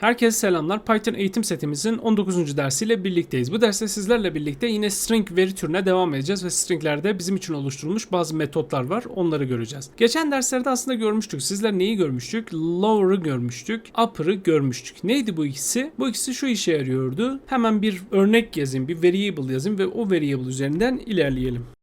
Herkese selamlar. Python eğitim setimizin 19. dersiyle birlikteyiz. Bu derste sizlerle birlikte yine string veri türüne devam edeceğiz ve stringlerde bizim için oluşturulmuş bazı metotlar var. Onları göreceğiz. Geçen derslerde aslında görmüştük. Sizler neyi görmüştük? Lower'ı görmüştük. Upper'ı görmüştük. Neydi bu ikisi? Bu ikisi şu işe yarıyordu. Hemen bir örnek yazayım, bir variable yazayım ve o variable üzerinden ilerleyelim.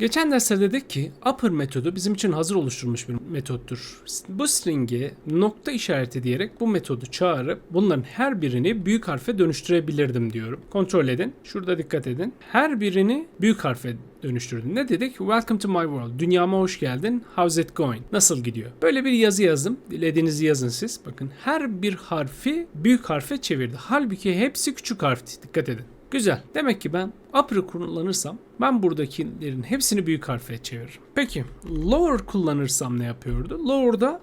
Geçen derste dedik ki upper metodu bizim için hazır oluşturulmuş bir metottur. Bu string'e nokta işareti diyerek bu metodu çağırıp bunların her birini büyük harfe dönüştürebilirdim diyorum. Kontrol edin. Şurada dikkat edin. Her birini büyük harfe dönüştürdüm. Ne dedik? Welcome to my world. Dünyama hoş geldin. How's it going? Nasıl gidiyor? Böyle bir yazı yazdım. Dilediğinizi yazın siz. Bakın her bir harfi büyük harfe çevirdi. Halbuki hepsi küçük harfti. Dikkat edin. Güzel. Demek ki ben upper'ı kullanırsam ben buradakilerin hepsini büyük harfe çeviririm. Peki lower kullanırsam ne yapıyordu? Lower'da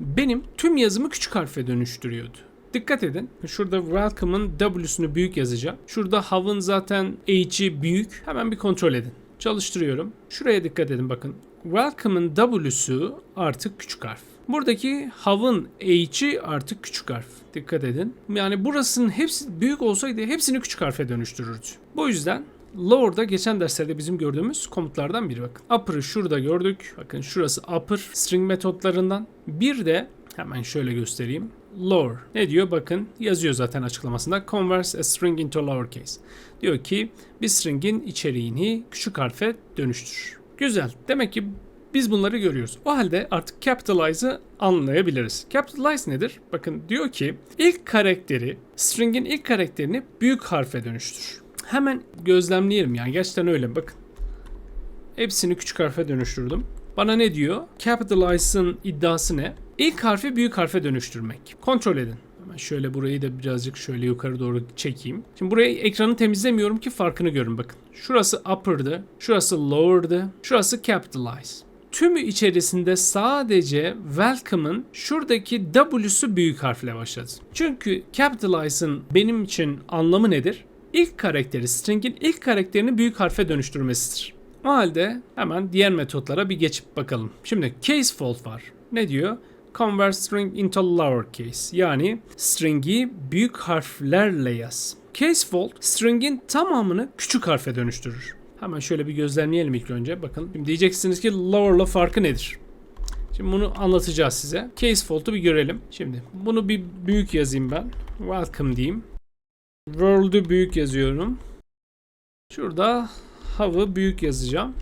benim tüm yazımı küçük harfe dönüştürüyordu. Dikkat edin. Şurada welcome'ın W'sunu büyük yazacağım. Şurada how'ın zaten H'i büyük. Hemen bir kontrol edin. Çalıştırıyorum. Şuraya dikkat edin bakın. Welcome'ın W'su artık küçük harf. Buradaki hav'ın H'i artık küçük harf. Dikkat edin. Yani burasının hepsi büyük olsaydı hepsini küçük harfe dönüştürürdü. Bu yüzden Lower'da geçen derslerde bizim gördüğümüz komutlardan biri bakın. Upper'ı şurada gördük. Bakın şurası upper string metotlarından. Bir de hemen şöyle göstereyim. Lower. Ne diyor? Bakın yazıyor zaten açıklamasında. Converse a string into lowercase. Diyor ki bir string'in içeriğini küçük harfe dönüştür. Güzel. Demek ki biz bunları görüyoruz. O halde artık capitalize'ı anlayabiliriz. Capitalize nedir? Bakın diyor ki ilk karakteri, string'in ilk karakterini büyük harfe dönüştür. Hemen gözlemleyelim yani gerçekten öyle bakın. Hepsini küçük harfe dönüştürdüm. Bana ne diyor? Capitalize'ın iddiası ne? İlk harfi büyük harfe dönüştürmek. Kontrol edin. Hemen şöyle burayı da birazcık şöyle yukarı doğru çekeyim. Şimdi burayı ekranı temizlemiyorum ki farkını görün bakın. Şurası upper'dı, şurası lower'dı, şurası capitalize tümü içerisinde sadece welcome'ın şuradaki W'su büyük harfle başladı. Çünkü capitalize'ın benim için anlamı nedir? İlk karakteri, string'in ilk karakterini büyük harfe dönüştürmesidir. O halde hemen diğer metotlara bir geçip bakalım. Şimdi case fault var. Ne diyor? Convert string into lowercase. Yani string'i büyük harflerle yaz. Case fault string'in tamamını küçük harfe dönüştürür. Hemen şöyle bir gözlemleyelim ilk önce. Bakın. Diyeceksiniz ki lower'la farkı nedir? Şimdi bunu anlatacağız size. Case fault'u bir görelim. Şimdi bunu bir büyük yazayım ben. Welcome diyeyim. World'u büyük yazıyorum. Şurada how'ı büyük yazacağım.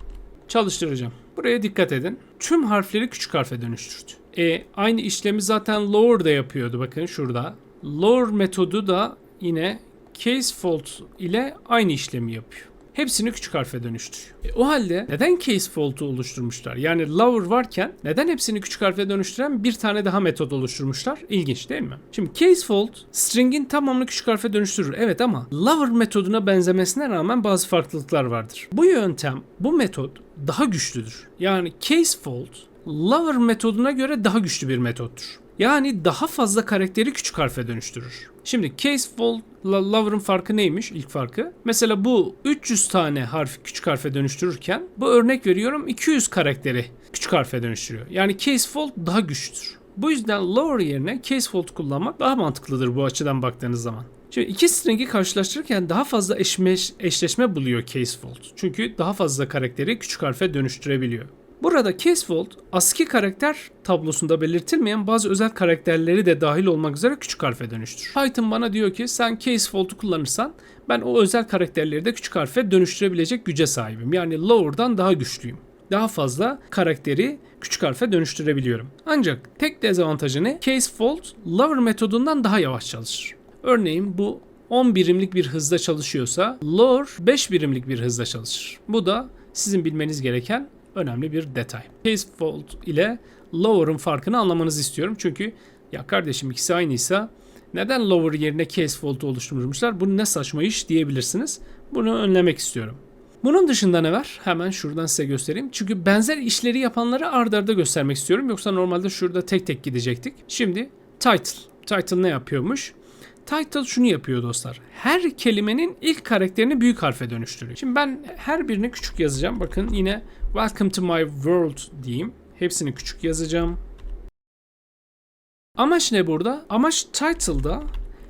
Çalıştıracağım. Buraya dikkat edin. Tüm harfleri küçük harfe dönüştürdü. E, aynı işlemi zaten lower da yapıyordu. Bakın şurada. Lower metodu da yine case fault ile aynı işlemi yapıyor hepsini küçük harfe dönüştürüyor. E, o halde neden case fault'u oluşturmuşlar? Yani lower varken neden hepsini küçük harfe dönüştüren bir tane daha metot oluşturmuşlar? İlginç değil mi? Şimdi case fault string'in tamamını küçük harfe dönüştürür. Evet ama lower metoduna benzemesine rağmen bazı farklılıklar vardır. Bu yöntem, bu metot daha güçlüdür. Yani case fault lower metoduna göre daha güçlü bir metottur. Yani daha fazla karakteri küçük harfe dönüştürür. Şimdi case fault lover'ın farkı neymiş? İlk farkı. Mesela bu 300 tane harf küçük harfe dönüştürürken bu örnek veriyorum 200 karakteri küçük harfe dönüştürüyor. Yani case fault daha güçlüdür. Bu yüzden lower yerine case fault kullanmak daha mantıklıdır bu açıdan baktığınız zaman. Şimdi iki string'i karşılaştırırken daha fazla eşleş, eşleşme buluyor case fault. Çünkü daha fazla karakteri küçük harfe dönüştürebiliyor. Burada casefold ASCII karakter tablosunda belirtilmeyen bazı özel karakterleri de dahil olmak üzere küçük harfe dönüştür. Python bana diyor ki sen casefold'u kullanırsan ben o özel karakterleri de küçük harfe dönüştürebilecek güce sahibim. Yani lower'dan daha güçlüyüm. Daha fazla karakteri küçük harfe dönüştürebiliyorum. Ancak tek dezavantajı ne? Casefold lower metodundan daha yavaş çalışır. Örneğin bu 10 birimlik bir hızda çalışıyorsa lower 5 birimlik bir hızda çalışır. Bu da sizin bilmeniz gereken önemli bir detay. Case fault ile lower'ın farkını anlamanızı istiyorum. Çünkü ya kardeşim ikisi aynıysa neden lower yerine case fault'u oluşturmuşlar? Bu ne saçma iş diyebilirsiniz. Bunu önlemek istiyorum. Bunun dışında ne var? Hemen şuradan size göstereyim. Çünkü benzer işleri yapanları ardarda arda göstermek istiyorum. Yoksa normalde şurada tek tek gidecektik. Şimdi title. Title ne yapıyormuş? Title şunu yapıyor dostlar. Her kelimenin ilk karakterini büyük harfe dönüştürüyor. Şimdi ben her birini küçük yazacağım. Bakın yine Welcome to my world diyeyim. Hepsini küçük yazacağım. Amaç ne burada? Amaç title'da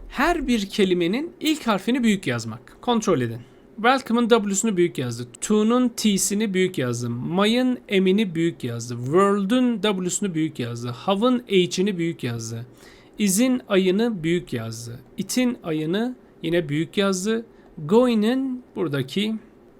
her bir kelimenin ilk harfini büyük yazmak. Kontrol edin. Welcome'ın W'sunu büyük yazdı. To'nun T'sini büyük yazdı. My'ın M'ini büyük yazdı. World'un W'sunu büyük yazdı. Have'ın H'ini büyük yazdı. Is'in I'ını büyük yazdı. It'in I'ını yine büyük yazdı. Going'in buradaki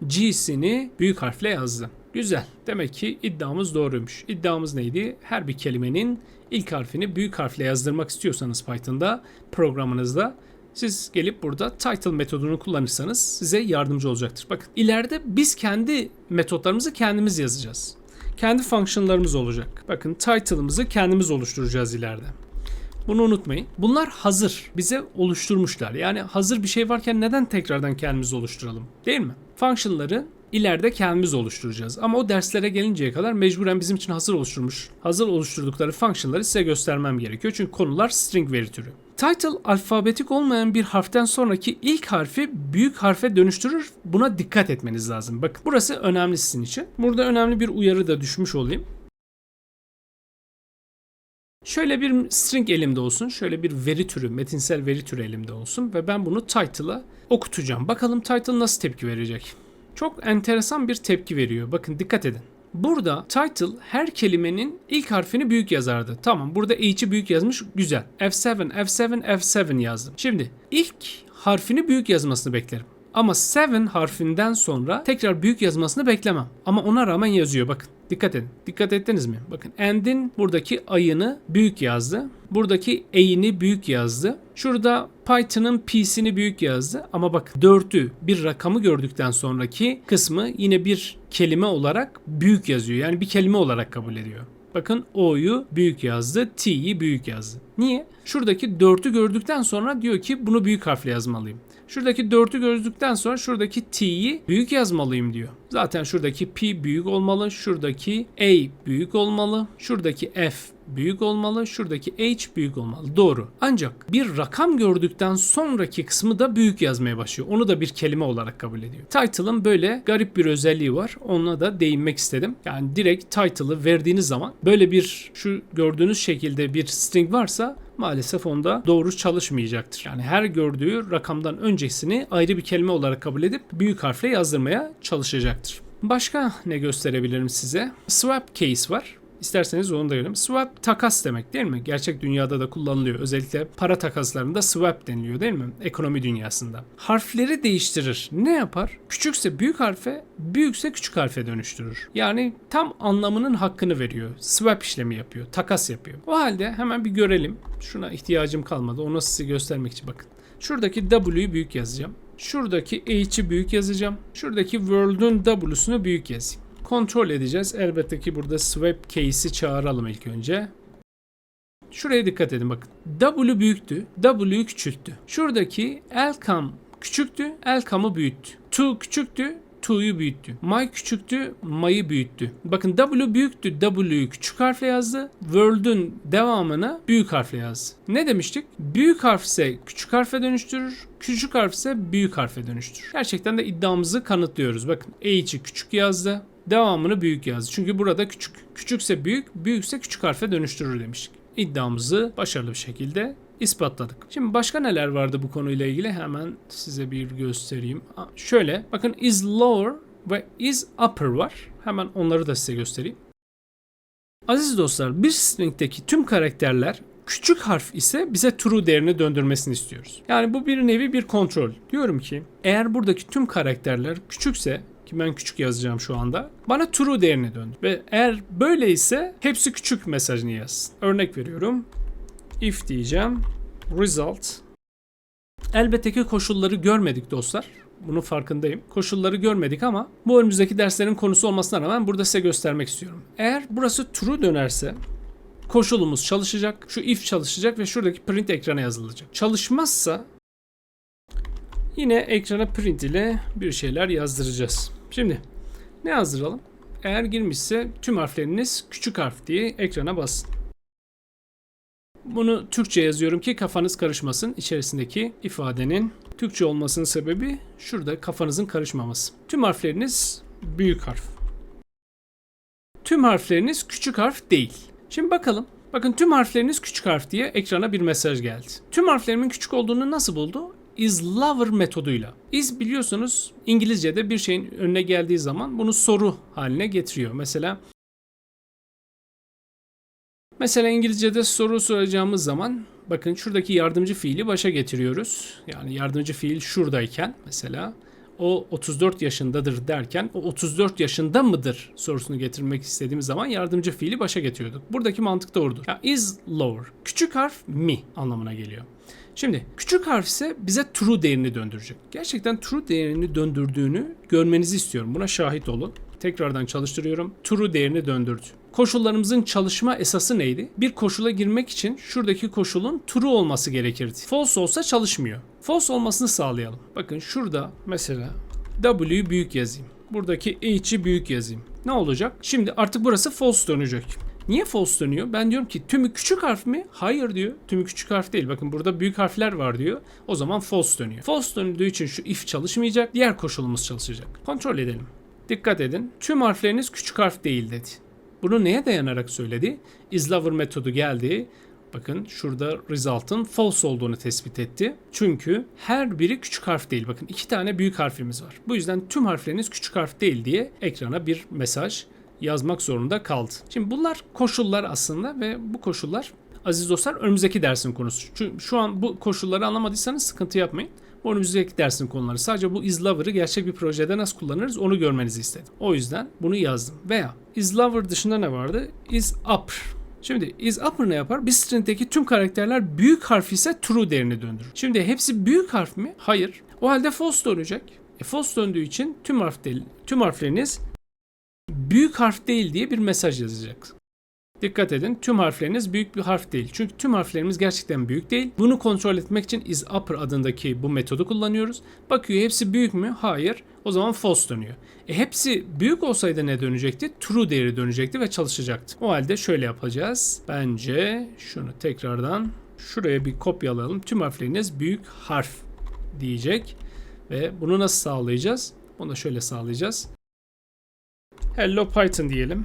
G'sini büyük harfle yazdı. Güzel. Demek ki iddiamız doğruymuş. İddiamız neydi? Her bir kelimenin ilk harfini büyük harfle yazdırmak istiyorsanız Python'da programınızda siz gelip burada title metodunu kullanırsanız size yardımcı olacaktır. Bakın ileride biz kendi metotlarımızı kendimiz yazacağız. Kendi fonksiyonlarımız olacak. Bakın title'ımızı kendimiz oluşturacağız ileride. Bunu unutmayın. Bunlar hazır. Bize oluşturmuşlar. Yani hazır bir şey varken neden tekrardan kendimiz oluşturalım? Değil mi? Function'ları ileride kendimiz oluşturacağız. Ama o derslere gelinceye kadar mecburen bizim için hazır oluşturmuş, hazır oluşturdukları function'ları size göstermem gerekiyor. Çünkü konular string veri türü. Title alfabetik olmayan bir harften sonraki ilk harfi büyük harfe dönüştürür. Buna dikkat etmeniz lazım. Bakın burası önemli sizin için. Burada önemli bir uyarı da düşmüş olayım. Şöyle bir string elimde olsun. Şöyle bir veri türü, metinsel veri türü elimde olsun. Ve ben bunu title'a okutacağım. Bakalım title nasıl tepki verecek. Çok enteresan bir tepki veriyor. Bakın dikkat edin. Burada title her kelimenin ilk harfini büyük yazardı. Tamam burada H'i büyük yazmış güzel. F7, F7, F7 yazdım. Şimdi ilk harfini büyük yazmasını beklerim. Ama 7 harfinden sonra tekrar büyük yazmasını beklemem. Ama ona rağmen yazıyor bakın. Dikkat edin. Dikkat ettiniz mi? Bakın end'in buradaki ayını büyük yazdı. Buradaki e'ini büyük yazdı. Şurada Python'ın p'sini büyük yazdı. Ama bak 4'ü bir rakamı gördükten sonraki kısmı yine bir kelime olarak büyük yazıyor. Yani bir kelime olarak kabul ediyor. Bakın O'yu büyük yazdı, T'yi büyük yazdı. Niye? Şuradaki 4'ü gördükten sonra diyor ki bunu büyük harfle yazmalıyım. Şuradaki 4'ü gördükten sonra şuradaki T'yi büyük yazmalıyım diyor. Zaten şuradaki P büyük olmalı, şuradaki A büyük olmalı, şuradaki F büyük olmalı, şuradaki H büyük olmalı. Doğru. Ancak bir rakam gördükten sonraki kısmı da büyük yazmaya başlıyor. Onu da bir kelime olarak kabul ediyor. Title'ın böyle garip bir özelliği var. Ona da değinmek istedim. Yani direkt title'ı verdiğiniz zaman böyle bir şu gördüğünüz şekilde bir string varsa maalesef onda doğru çalışmayacaktır. Yani her gördüğü rakamdan öncesini ayrı bir kelime olarak kabul edip büyük harfle yazdırmaya çalışacaktır. Başka ne gösterebilirim size? Swap case var. İsterseniz onu da görelim. Swap takas demek değil mi? Gerçek dünyada da kullanılıyor. Özellikle para takaslarında swap deniliyor değil mi? Ekonomi dünyasında. Harfleri değiştirir. Ne yapar? Küçükse büyük harfe, büyükse küçük harfe dönüştürür. Yani tam anlamının hakkını veriyor. Swap işlemi yapıyor. Takas yapıyor. O halde hemen bir görelim. Şuna ihtiyacım kalmadı. Onu size göstermek için bakın. Şuradaki W'yu büyük yazacağım. Şuradaki H'i büyük yazacağım. Şuradaki World'un W'sunu büyük yazayım kontrol edeceğiz. Elbette ki burada swap case'i çağıralım ilk önce. Şuraya dikkat edin bakın. W büyüktü. W'yu küçülttü. Şuradaki elcam küçüktü. Elcam'ı büyüttü. To küçüktü. To'yu büyüttü. My küçüktü, my'ı büyüttü. Bakın W büyüktü, W'yu küçük harfle yazdı. World'ün devamını büyük harfle yazdı. Ne demiştik? Büyük harf ise küçük harfe dönüştürür, küçük harf ise büyük harfe dönüştürür. Gerçekten de iddiamızı kanıtlıyoruz. Bakın H'i küçük yazdı, devamını büyük yazdı. Çünkü burada küçük. Küçükse büyük, büyükse küçük harfe dönüştürür demiştik. İddiamızı başarılı bir şekilde ispatladık. Şimdi başka neler vardı bu konuyla ilgili hemen size bir göstereyim. Şöyle bakın is lower ve is upper var. Hemen onları da size göstereyim. Aziz dostlar bir string'deki tüm karakterler küçük harf ise bize true değerini döndürmesini istiyoruz. Yani bu bir nevi bir kontrol. Diyorum ki eğer buradaki tüm karakterler küçükse ki ben küçük yazacağım şu anda. Bana true değerini döndür. Ve eğer böyleyse hepsi küçük mesajını yazsın. Örnek veriyorum. If diyeceğim. Result. Elbette ki koşulları görmedik dostlar. Bunun farkındayım. Koşulları görmedik ama bu önümüzdeki derslerin konusu olmasına rağmen burada size göstermek istiyorum. Eğer burası true dönerse koşulumuz çalışacak. Şu if çalışacak ve şuradaki print ekrana yazılacak. Çalışmazsa Yine ekrana print ile bir şeyler yazdıracağız. Şimdi ne yazdıralım? Eğer girmişse tüm harfleriniz küçük harf diye ekrana basın. Bunu Türkçe yazıyorum ki kafanız karışmasın. İçerisindeki ifadenin Türkçe olmasının sebebi şurada kafanızın karışmaması. Tüm harfleriniz büyük harf. Tüm harfleriniz küçük harf değil. Şimdi bakalım Bakın tüm harfleriniz küçük harf diye ekrana bir mesaj geldi. Tüm harflerimin küçük olduğunu nasıl buldu? İs lover metoduyla. Is biliyorsunuz İngilizce'de bir şeyin önüne geldiği zaman bunu soru haline getiriyor. Mesela Mesela İngilizce'de soru soracağımız zaman bakın şuradaki yardımcı fiili başa getiriyoruz. Yani yardımcı fiil şuradayken mesela o 34 yaşındadır derken o 34 yaşında mıdır sorusunu getirmek istediğimiz zaman yardımcı fiili başa getiriyorduk. Buradaki mantık doğrudur. Ya is lower. Küçük harf mi anlamına geliyor. Şimdi küçük harf ise bize true değerini döndürecek. Gerçekten true değerini döndürdüğünü görmenizi istiyorum. Buna şahit olun. Tekrardan çalıştırıyorum. True değerini döndürdü. Koşullarımızın çalışma esası neydi? Bir koşula girmek için şuradaki koşulun true olması gerekirdi. False olsa çalışmıyor. False olmasını sağlayalım. Bakın şurada mesela W'yu büyük yazayım. Buradaki H'i büyük yazayım. Ne olacak? Şimdi artık burası false dönecek. Niye false dönüyor? Ben diyorum ki tümü küçük harf mi? Hayır diyor. Tümü küçük harf değil. Bakın burada büyük harfler var diyor. O zaman false dönüyor. False döndüğü için şu if çalışmayacak. Diğer koşulumuz çalışacak. Kontrol edelim. Dikkat edin. Tüm harfleriniz küçük harf değil dedi. Bunu neye dayanarak söyledi? Islover metodu geldi. Bakın şurada result'ın false olduğunu tespit etti. Çünkü her biri küçük harf değil. Bakın iki tane büyük harfimiz var. Bu yüzden tüm harfleriniz küçük harf değil diye ekrana bir mesaj yazmak zorunda kaldı. Şimdi bunlar koşullar aslında ve bu koşullar aziz dostlar önümüzdeki dersin konusu. Çünkü şu an bu koşulları anlamadıysanız sıkıntı yapmayın. Bu önümüzdeki dersin konuları. Sadece bu islover'ı gerçek bir projede nasıl kullanırız onu görmenizi istedim. O yüzden bunu yazdım. Veya islover dışında ne vardı? Is upper. Şimdi is upper ne yapar? Bir string'deki tüm karakterler büyük harf ise true değerini döndürür. Şimdi hepsi büyük harf mi? Hayır. O halde false dönecek. E false döndüğü için tüm harf değil, tüm harfleriniz büyük harf değil diye bir mesaj yazacak. Dikkat edin tüm harfleriniz büyük bir harf değil. Çünkü tüm harflerimiz gerçekten büyük değil. Bunu kontrol etmek için is upper adındaki bu metodu kullanıyoruz. Bakıyor hepsi büyük mü? Hayır. O zaman false dönüyor. E hepsi büyük olsaydı ne dönecekti? True değeri dönecekti ve çalışacaktı. O halde şöyle yapacağız. Bence şunu tekrardan şuraya bir kopyalayalım. Tüm harfleriniz büyük harf diyecek. Ve bunu nasıl sağlayacağız? Bunu da şöyle sağlayacağız. Hello Python diyelim.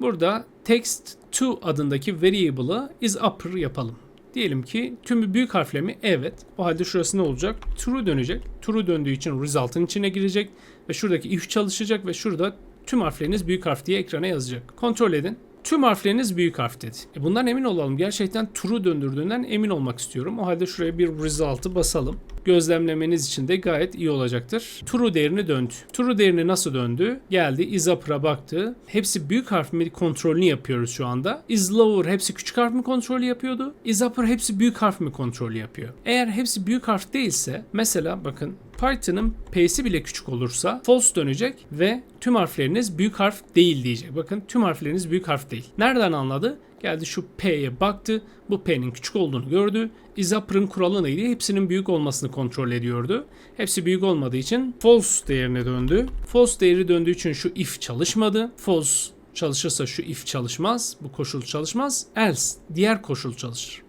Burada text to adındaki variable'ı is upper yapalım. Diyelim ki tümü büyük harfle mi? Evet. O halde şurası ne olacak? True dönecek. True döndüğü için result'ın içine girecek ve şuradaki if çalışacak ve şurada tüm harfleriniz büyük harf diye ekrana yazacak. Kontrol edin. Tüm harfleriniz büyük harf dedi. E bundan emin olalım. Gerçekten true döndürdüğünden emin olmak istiyorum. O halde şuraya bir result'ı basalım. Gözlemlemeniz için de gayet iyi olacaktır. True değerini döndü. True değerini nasıl döndü? Geldi isupper'a baktı. Hepsi büyük harf mi kontrolünü yapıyoruz şu anda. Is lower hepsi küçük harf mi kontrolü yapıyordu? Is upper hepsi büyük harf mi kontrolü yapıyor? Eğer hepsi büyük harf değilse mesela bakın Python'ın P'si bile küçük olursa false dönecek ve tüm harfleriniz büyük harf değil diyecek. Bakın tüm harfleriniz büyük harf değil. Nereden anladı? Geldi şu P'ye baktı. Bu P'nin küçük olduğunu gördü. Isupper'ın kuralı neydi? Hepsinin büyük olmasını kontrol ediyordu. Hepsi büyük olmadığı için false değerine döndü. False değeri döndüğü için şu if çalışmadı. False çalışırsa şu if çalışmaz. Bu koşul çalışmaz. Else diğer koşul çalışır.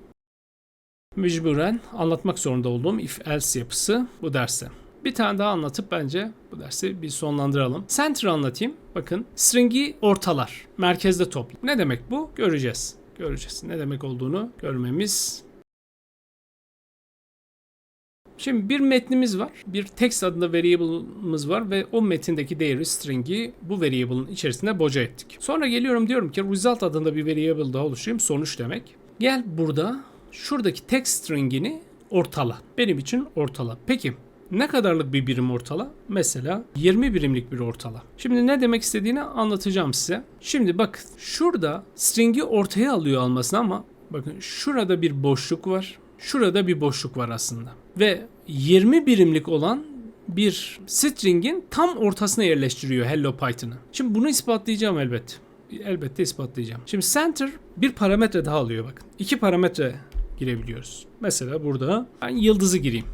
Mecburen anlatmak zorunda olduğum if else yapısı bu derste. Bir tane daha anlatıp bence bu dersi bir sonlandıralım. Center anlatayım. Bakın string'i ortalar. Merkezde topla. Ne demek bu? Göreceğiz. Göreceğiz. Ne demek olduğunu görmemiz Şimdi bir metnimiz var. Bir text adında variable'ımız var ve o metindeki değeri string'i bu variable'ın içerisinde boca ettik. Sonra geliyorum diyorum ki result adında bir variable daha oluşturayım. Sonuç demek. Gel burada şuradaki text string'ini ortala. Benim için ortala. Peki ne kadarlık bir birim ortala? Mesela 20 birimlik bir ortala. Şimdi ne demek istediğini anlatacağım size. Şimdi bak şurada string'i ortaya alıyor almasına ama bakın şurada bir boşluk var. Şurada bir boşluk var aslında. Ve 20 birimlik olan bir string'in tam ortasına yerleştiriyor Hello Python'ı. Şimdi bunu ispatlayacağım elbet. Elbette ispatlayacağım. Şimdi center bir parametre daha alıyor bakın. İki parametre girebiliyoruz. Mesela burada ben yıldızı gireyim.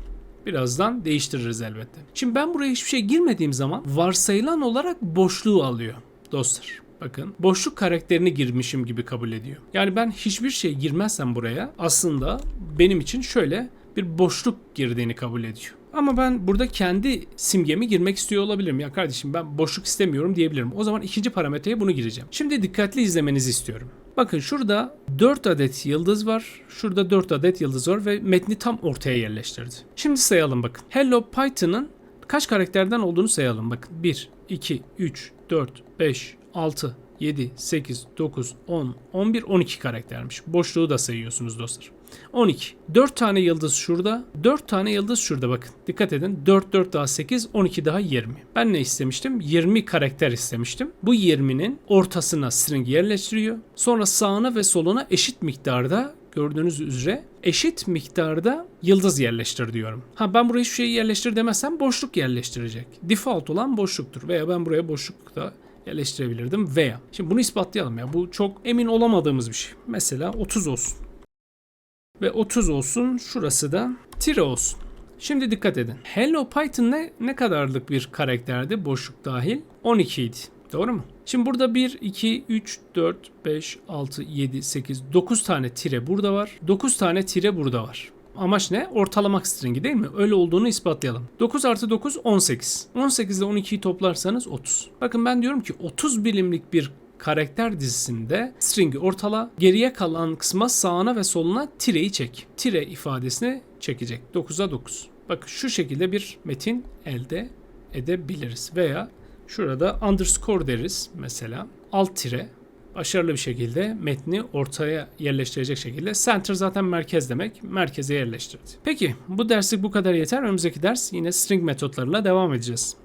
Birazdan değiştiririz elbette. Şimdi ben buraya hiçbir şey girmediğim zaman varsayılan olarak boşluğu alıyor dostlar. Bakın boşluk karakterini girmişim gibi kabul ediyor. Yani ben hiçbir şey girmezsem buraya aslında benim için şöyle bir boşluk girdiğini kabul ediyor. Ama ben burada kendi simgemi girmek istiyor olabilirim. Ya kardeşim ben boşluk istemiyorum diyebilirim. O zaman ikinci parametreye bunu gireceğim. Şimdi dikkatli izlemenizi istiyorum. Bakın şurada 4 adet yıldız var. Şurada 4 adet yıldız var ve metni tam ortaya yerleştirdi. Şimdi sayalım bakın. Hello Python'ın kaç karakterden olduğunu sayalım. Bakın 1, 2, 3, 4, 5, 6, 7, 8, 9, 10, 11, 12 karaktermiş. Boşluğu da sayıyorsunuz dostlar. 12. 4 tane yıldız şurada. 4 tane yıldız şurada bakın. Dikkat edin. 4 4 daha 8, 12 daha 20. Ben ne istemiştim? 20 karakter istemiştim. Bu 20'nin ortasına string yerleştiriyor. Sonra sağına ve soluna eşit miktarda gördüğünüz üzere eşit miktarda yıldız yerleştir diyorum. Ha ben buraya hiçbir şey yerleştir demezsem boşluk yerleştirecek. Default olan boşluktur veya ben buraya boşluk da yerleştirebilirdim veya. Şimdi bunu ispatlayalım ya. Bu çok emin olamadığımız bir şey. Mesela 30 olsun. Ve 30 olsun. Şurası da tire olsun. Şimdi dikkat edin. Hello Python ne, ne kadarlık bir karakterdi boşluk dahil? 12 idi. Doğru mu? Şimdi burada 1, 2, 3, 4, 5, 6, 7, 8, 9 tane tire burada var. 9 tane tire burada var. Amaç ne? Ortalamak stringi değil mi? Öyle olduğunu ispatlayalım. 9 artı 9 18. 18 ile 12'yi toplarsanız 30. Bakın ben diyorum ki 30 birimlik bir karakter dizisinde stringi ortala, geriye kalan kısma sağına ve soluna tireyi çek. Tire ifadesini çekecek. 9'a 9. Bakın şu şekilde bir metin elde edebiliriz. Veya şurada underscore deriz mesela. Alt tire başarılı bir şekilde metni ortaya yerleştirecek şekilde. Center zaten merkez demek. Merkeze yerleştirdi. Peki bu derslik bu kadar yeter. Önümüzdeki ders yine string metotlarıyla devam edeceğiz.